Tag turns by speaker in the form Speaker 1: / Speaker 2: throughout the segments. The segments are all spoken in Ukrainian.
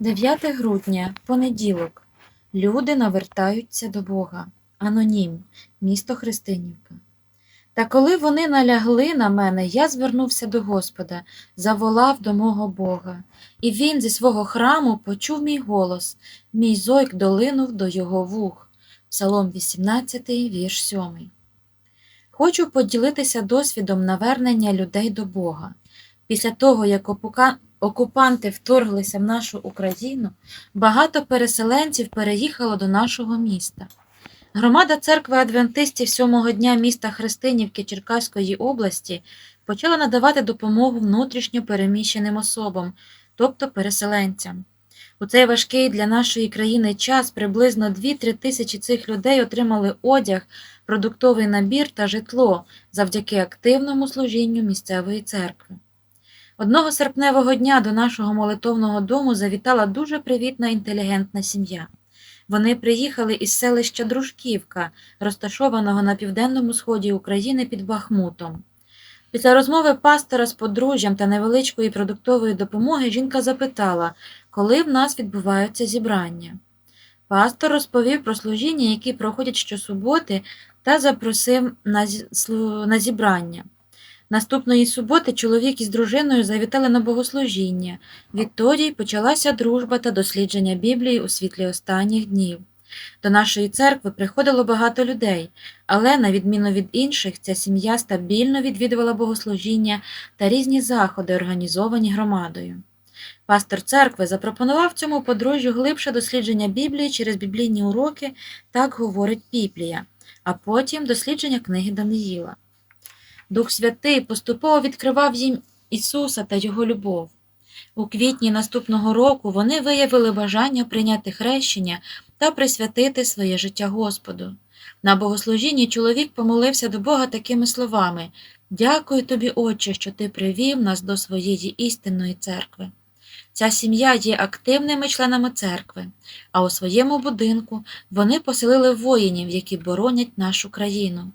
Speaker 1: 9 грудня, понеділок. Люди навертаються до Бога. Анонім, місто Христинівка. Та коли вони налягли на мене, я звернувся до Господа, заволав до мого Бога, і він зі свого храму почув мій голос, мій зойк долинув до його вух. Псалом 18, вірш 7. Хочу поділитися досвідом навернення людей до Бога. Після того, як окупанти вторглися в нашу Україну, багато переселенців переїхало до нашого міста. Громада церкви адвентистів сьомого дня міста Христинівки Черкаської області почала надавати допомогу внутрішньо переміщеним особам, тобто переселенцям. У цей важкий для нашої країни час приблизно 2-3 тисячі цих людей отримали одяг, продуктовий набір та житло завдяки активному служінню місцевої церкви. Одного серпневого дня до нашого молитовного дому завітала дуже привітна інтелігентна сім'я. Вони приїхали із селища Дружківка, розташованого на південному сході України під Бахмутом. Після розмови пастора з подружжям та невеличкої продуктової допомоги жінка запитала, коли в нас відбуваються зібрання. Пастор розповів про служіння, які проходять щосуботи, та запросив на, зібрання. Наступної суботи чоловік із дружиною завітали на богослужіння. Відтоді почалася дружба та дослідження Біблії у світлі останніх днів. До нашої церкви приходило багато людей, але, на відміну від інших, ця сім'я стабільно відвідувала богослужіння та різні заходи, організовані громадою. Пастор церкви запропонував цьому подружжю глибше дослідження Біблії через біблійні уроки, так говорить Біблія, а потім дослідження книги Даниїла. Дух Святий поступово відкривав їм Ісуса та Його любов. У квітні наступного року вони виявили бажання прийняти хрещення та присвятити своє життя Господу. На богослужінні чоловік помолився до Бога такими словами Дякую тобі, Отче, що ти привів нас до своєї істинної церкви. Ця сім'я є активними членами церкви, а у своєму будинку вони поселили воїнів, які боронять нашу країну.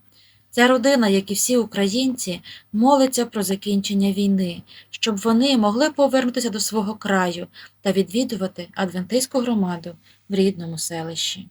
Speaker 1: Ця родина, як і всі українці, молиться про закінчення війни, щоб вони могли повернутися до свого краю та відвідувати адвентистську громаду в рідному селищі.